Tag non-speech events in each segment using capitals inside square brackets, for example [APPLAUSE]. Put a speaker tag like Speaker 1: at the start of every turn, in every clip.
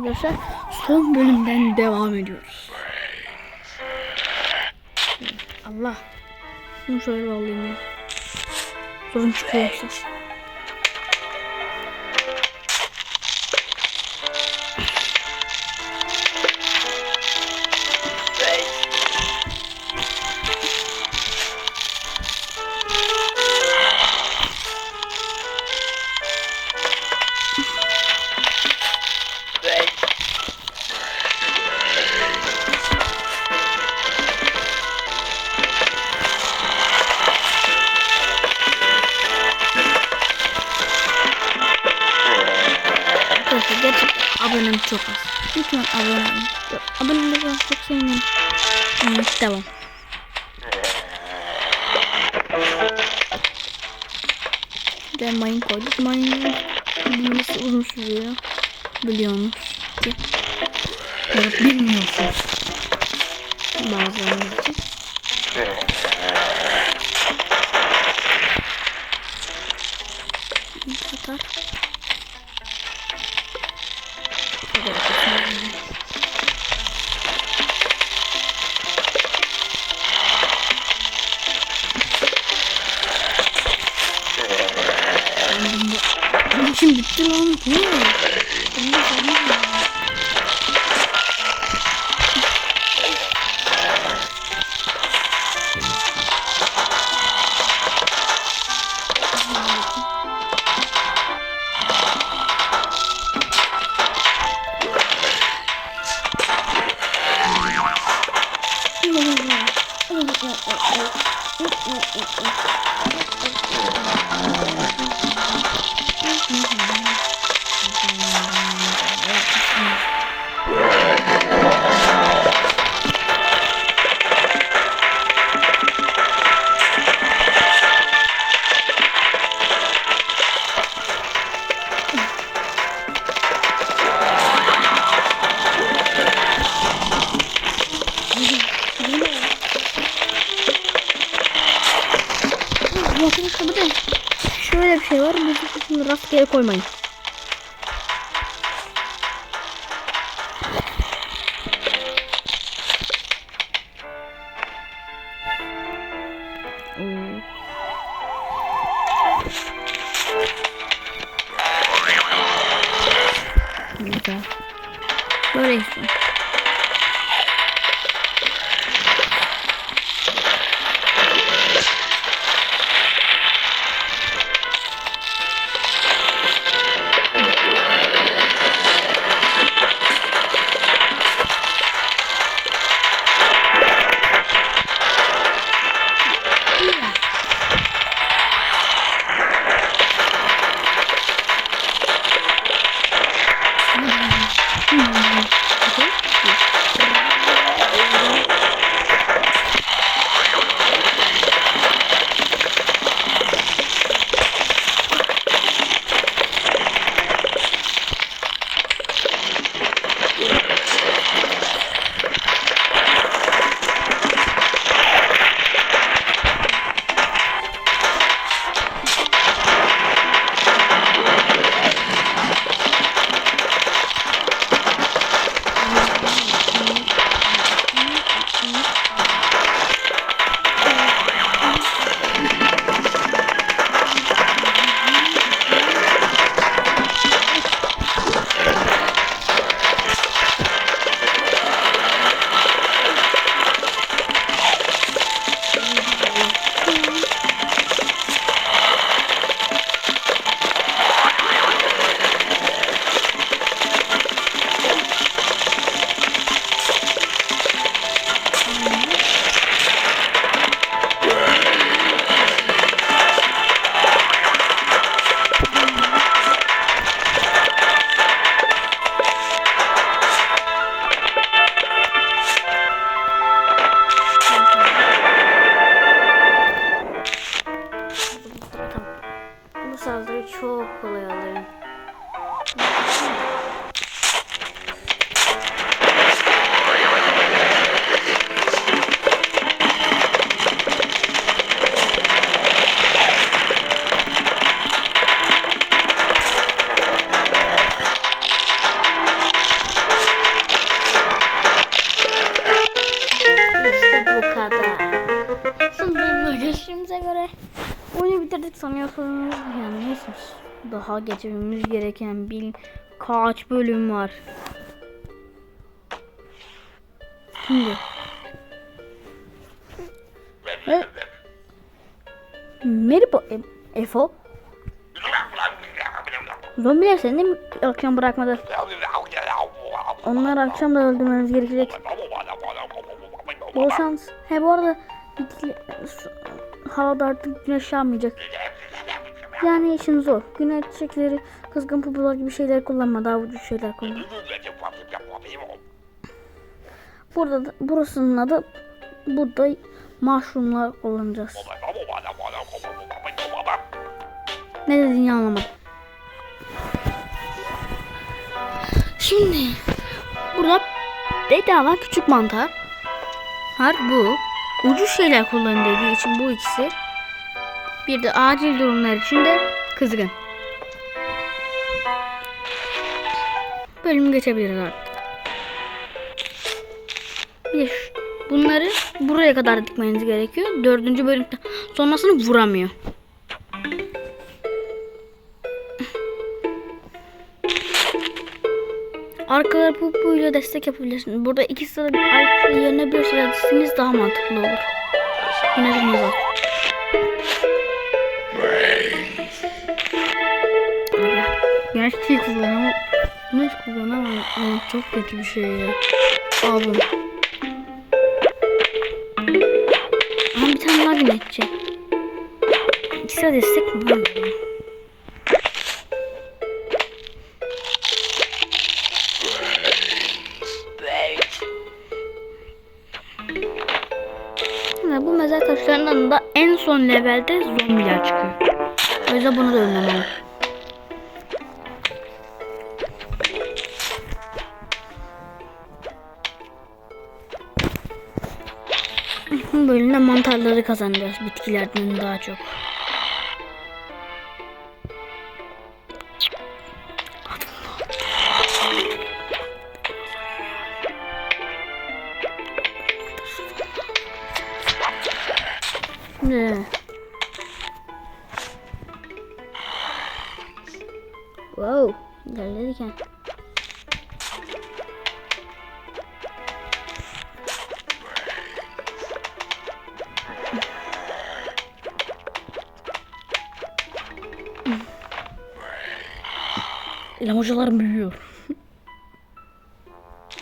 Speaker 1: arkadaşlar son bölümden devam ediyoruz. Allah. Bunu şöyle alayım ya. Sorun çıkıyor abonem çok az. Lütfen abone olun. Aboneleri ben çok sevmiyorum. Evet, devam. De mayın koyduk. Mayının bilmesi uzun sürüyor. Biliyorsunuz ki. Ya da bilmiyorsunuz. Bazılarınız için. Bu kadar. Rastgele koymayın. Böyle işte. Geçtiğimize göre oyunu bitirdik sanıyorsunuz. Yani neyse. Daha geçmemiz gereken bir kaç bölüm var. Şimdi. Evet. Merhaba E- Efo. Zombiler seni akşam bırakmadı? Onları akşam da öldürmeniz gerekecek. Bol şans. He bu arada havada artık güneş yanmayacak. Yani işin zor. Güneş çiçekleri, kızgın pupular gibi şeyler kullanma. Daha ucuz şeyler kullan. Burada da, burasının adı burada mushroomlar kullanacağız. Ne dediğini anlamadım. Şimdi burada bedava küçük mantar. Har bu. Ucuz şeyler kullan dediği için bu ikisi. Bir de acil durumlar için de kızgın. Bölümü geçebiliriz artık. Bir de bunları buraya kadar dikmeniz gerekiyor. Dördüncü bölümde sonrasını vuramıyor. Arkaları pupuyla destek yapabilirsiniz. Burada iki sıra arka yerine bir sıra dizseniz daha mantıklı olur. De mazal. Gerçeği kullanamam. Bunu hiç kullanamam. Çok kötü bir şey ya. Bunu. Ama bir tane daha güneşçi. İki sıra destek mi? Taşlarından da en son levelde zombiler çıkıyor. O yüzden bunu da önlemem. Bu bölümde mantarları kazanacağız bitkilerden daha çok. Wow, ilerledik yani. Lamocalar büyüyor. [LAUGHS]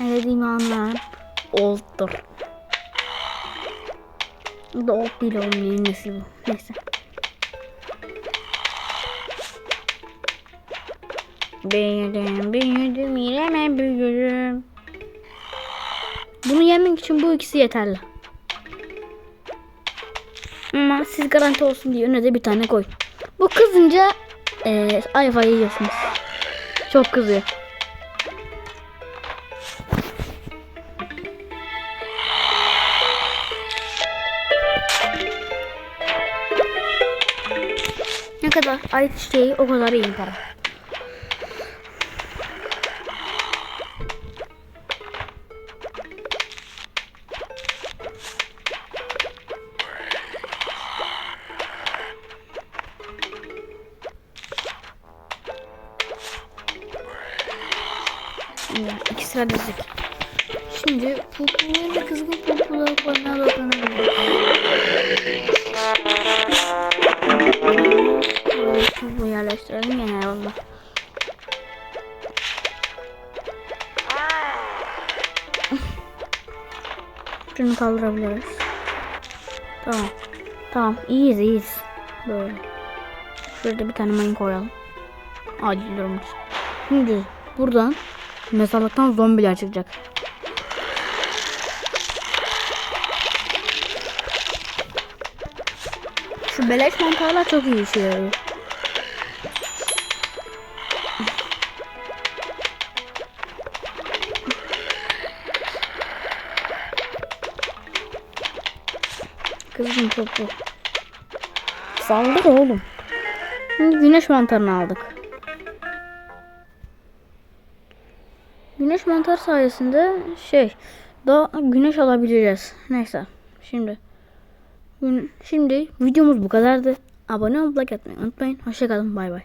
Speaker 1: ne dediğimi anlayan oldtur. Bu da old değil oğlum neyin nesi bu. Neyse. Büyüdüm, büyüdüm, yine büyüdüm. Bunu yemek için bu ikisi yeterli. Ama siz garanti olsun diye önüne de bir tane koy. Bu kızınca eee ayvayı yiyorsunuz. Çok kızıyor. Ne kadar ay çiçeği o kadar iyi para. Şimdi iki sıra. Şimdi pulpuları ve kızgın pulpuları koymaya baklanabiliriz. Pulpu yerleştirelim gene valla. [LAUGHS] Şunu kaldırabiliriz. Tamam. Tamam. iyiyiz iyiyiz. Böyle. Şurada bir tane mayın koyalım. Acil durumumuz. Şimdi buradan mezarlıktan zombiler çıkacak. Şu beleş mantarlar çok iyi işe yarıyor. Kızım topu. Saldır oğlum. Şimdi güneş mantarını aldık. Güneş mantar sayesinde şey daha güneş alabileceğiz. Neyse. Şimdi Şimdi videomuz bu kadardı. Abone olmayı, like atmayı unutmayın. Hoşçakalın. Bay bay.